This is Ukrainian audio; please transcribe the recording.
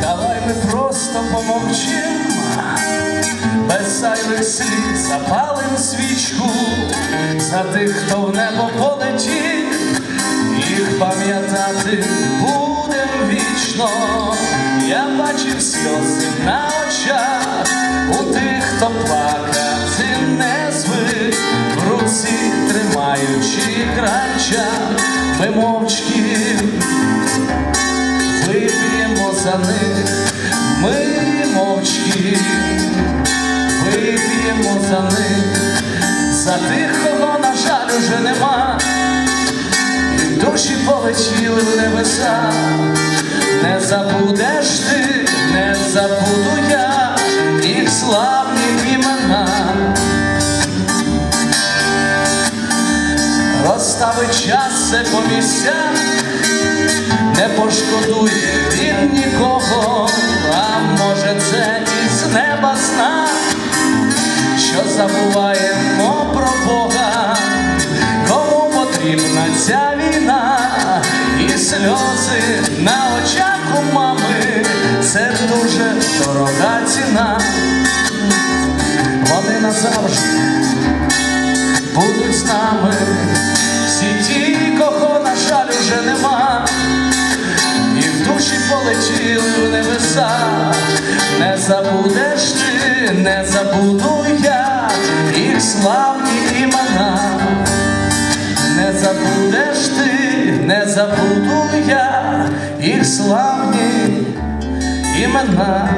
Давай ми просто помовчим, без зайвих слів запалим свічку за тих, хто в небо полетів, їх пам'ятати будем вічно. Я бачив сльози на очах у тих, хто плакати мовчки. Вип'ємо за них, ми мовчки, вип'ємо за них, за тих, кого, на жаль, уже нема, і душі полетіли в небеса, не забудеш ти, не забуду я їх славні імена. Розставить час все по місцях, не пошкодує він нікого, а може це із неба зна, що забуваємо про Бога, кому потрібна ця війна, і сльози на очах у мами, це дуже дорога ціна. Вони назавжди будуть з нами, уже нема. І в душі полетіли в небеса, не забудеш ти, не забуду я їх славні імена, не забудеш ти, не забуду я їх славні імена.